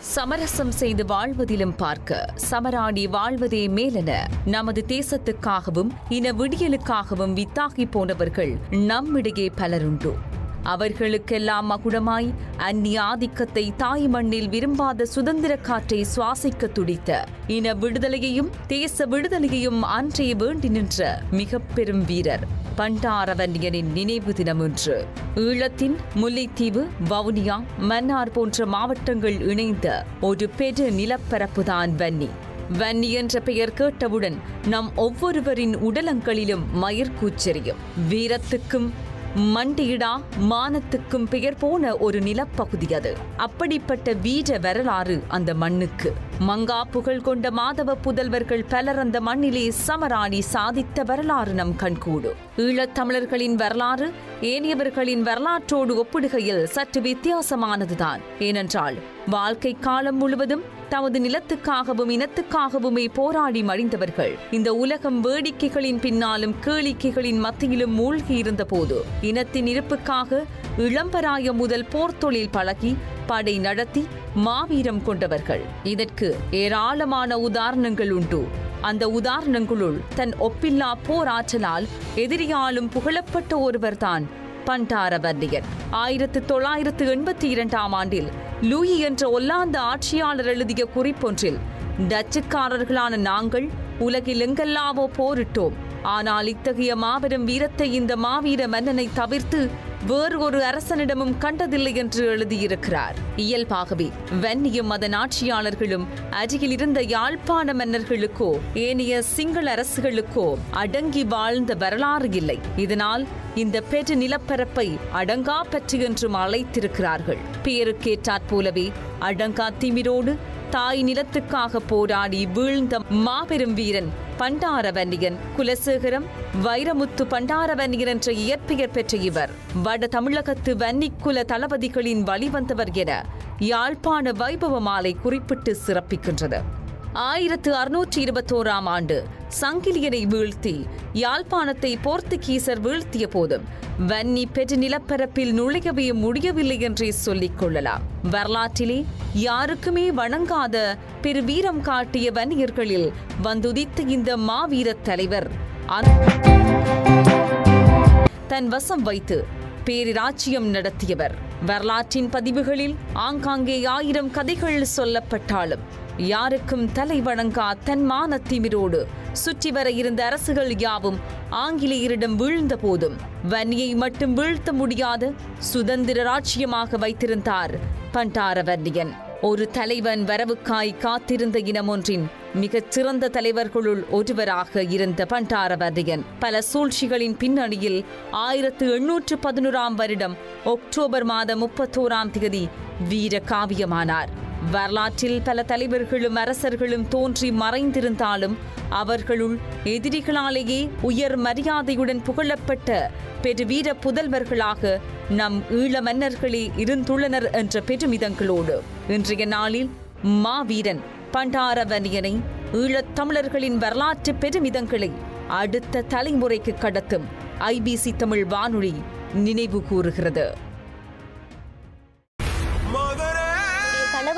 சமரசம் செய்து வாழ்வதிலும் பார்க்க சமராடி வாழ்வதே மேலென நமது தேசத்துக்காகவும் இன விடியலுக்காகவும் வித்தாகி போனவர்கள் நம்மிடையே பலருண்டு. அவர்களுக்கெல்லாம் மகுடமாய் அந்நிய ஆதிக்கத்தை தாய் மண்ணில் விரும்பாத சுதந்திர காற்றை சுவாசிக்க துடித்த இன விடுதலையையும் தேச விடுதலையையும் அன்றைய வேண்டி நின்ற மிக பெரும் வீரர் பண்டாரவன்யனின் நினைவு தினம் இன்று. ஈழத்தின் முல்லைத்தீவு வவுனியா மன்னார் போன்ற மாவட்டங்கள் இணைந்த ஒரு பெரு நிலப்பரப்புதான் வன்னி. வன்னி என்ற பெயர் கேட்டவுடன் நம் ஒவ்வொருவரின் உடலங்களிலும் மயிர்கூச்செறியும் வீரத்துக்கும் மண்டியிடா மானத்துக்கும் பெயர் போன ஒரு நிலப்பகுதி அது. அப்படிப்பட்ட வீர வரலாறு அந்த மண்ணுக்கு. மங்கா புகழ் கொண்ட மாதவ புதல்வர்கள் பலர் அந்த மண்ணிலே சமராணி சாதித்த வரலாறு நம் கண்கூடு. ஈழத்தமிழர்களின் வரலாறு ஏனையவர்களின் வரலாற்றோடு ஒப்பிடுகையில் சற்று வித்தியாசமானதுதான். ஏனென்றால் வாழ்க்கை காலம் முழுவதும் தமது நிலத்துக்காகவும் இனத்துக்காகவுமே போராடி மடிந்தவர்கள். இந்த உலகம் வேடிக்கைகளின் பின்னாலும் கேளிக்கைகளின் மத்தியிலும் மூழ்கி இருந்தபோது இனத்தின் இருப்புக்காக இளம்பராய முதல் போர்த்தொழில் பழகி படை நடத்தி மாவீரம் கொண்டவர்கள். இதற்கு ஏராளமான உதாரணங்கள் உண்டு. அந்த உதாரணங்களுள் தன் ஒப்பில்லா போராற்றலால் எதிரியாலும் புகழப்பட்ட ஒருவர்தான் பண்டாரவர்ணியன் ஆயிரத்து தொள்ளாயிரத்து எண்பத்தி இரண்டாம் ஆண்டில் லூயி என்ற ஒல்லாந்த ஆட்சியாளர் எழுதிய குறிப்பொன்றில் டச்சுக்காரர்களான நாங்கள் உலகில் எங்கெல்லாவோ போரிட்டோம். ஆனால் இத்தகைய மாபெரும் வீரத்தை இந்த மாவீர மன்னனை தவிர்த்து வேறு ஒரு அரசனிடமும் கண்டதில்லை என்று எழுதியிருக்கிறார். இயல்பாகவே வன்னியும் அதன் ஆட்சியாளர்களும் அருகில் இருந்த யாழ்ப்பாண மன்னர்களுக்கோ ஏனைய சிங்கள அரசுகளுக்கோ அடங்கி வாழ்ந்த வரலாறு இல்லை. இதனால் இந்த பெரு நிலப்பரப்பை அடங்கா பற்று என்றும் அழைத்திருக்கிறார்கள். பேருக்கேற்றாற் போலவே அடங்கா திமிரோடு தாய் நிலத்துக்காக போராடி வீழ்ந்த மாபெரும் வீரன் பண்டாரவன்னியன் குலசேகரம் வைரமுத்து பண்டாரவன்னியன் என்ற இயற்பெயர் பெற்ற இவர். வட தமிழகத்து வன்னிக்குல தளபதிகளின் வழிவந்தவர் என யாழ்ப்பாண வைபவ மாலை குறிப்பிட்டு சிறப்பிக்கின்றது. ஆயிரத்து அறுநூற்றி இருபத்தோராம் ஆண்டு சங்கிலியனை வீழ்த்தி யாழ்ப்பாணத்தை போர்த்துகீசர் வீழ்த்திய போதும் வன்னி பெரு நிலப்பரப்பில் நுழையவே முடியவில்லை என்றே சொல்லிக் கொள்ளலாம். வரலாற்றிலே யாருக்குமே வணங்காத பெரு வீரம் காட்டிய வன்னியர்களில் வந்துதித்த இந்த மாவீரத் தலைவர் தன் வசம் வைத்து பேரிராச்சியம் நடத்தியவர். வரலாற்றின் பதிவுகளில் ஆங்காங்கே ஆயிரம் கதைகள் சொல்லப்பட்டாலும் யாருக்கும் தலை வணங்கா தன் மானத்திமிரோடு சுற்றி வர இருந்த அரசுகள் யாவும் ஆங்கிலேயரிடம் வீழ்ந்த போதும். வன்னியை மட்டும் வீழ்த்த முடியாத சுதந்திர ராஜ்யமாக வைத்திருந்தார் பண்டாரவர்ணியன் ஒரு தலைவன் வரவுக்காய் காத்திருந்த இனம் ஒன்றின் மிகச் சிறந்த தலைவர்களுள் ஒருவராக இருந்த பண்டாரவர்ணியன் பல சூழ்ச்சிகளின் பின்னணியில் ஆயிரத்து எண்ணூற்று பதினோராம் வருடம் அக்டோபர் மாதம் முப்பத்தோராம் தேதி வீர காவியமானார் வரலாற்றில் பல தலைவர்களும் அரசர்களும் தோன்றி மறைந்திருந்தாலும் அவர்களுள் எதிரிகளாலேயே உயர் மரியாதையுடன் புகழப்பட்ட பெரு வீர புதல்வர்களாக நம் ஈழ மன்னர்களே இருந்துள்ளனர் என்ற பெருமிதங்களோடு இன்றைய நாளில் மாவீரன் பண்டாரவனியனை ஈழத் தமிழர்களின் வரலாற்று பெருமிதங்களை அடுத்த தலைமுறைக்கு கடத்தும் ஐபிசி தமிழ் வானொலி நினைவு கூறுகிறது.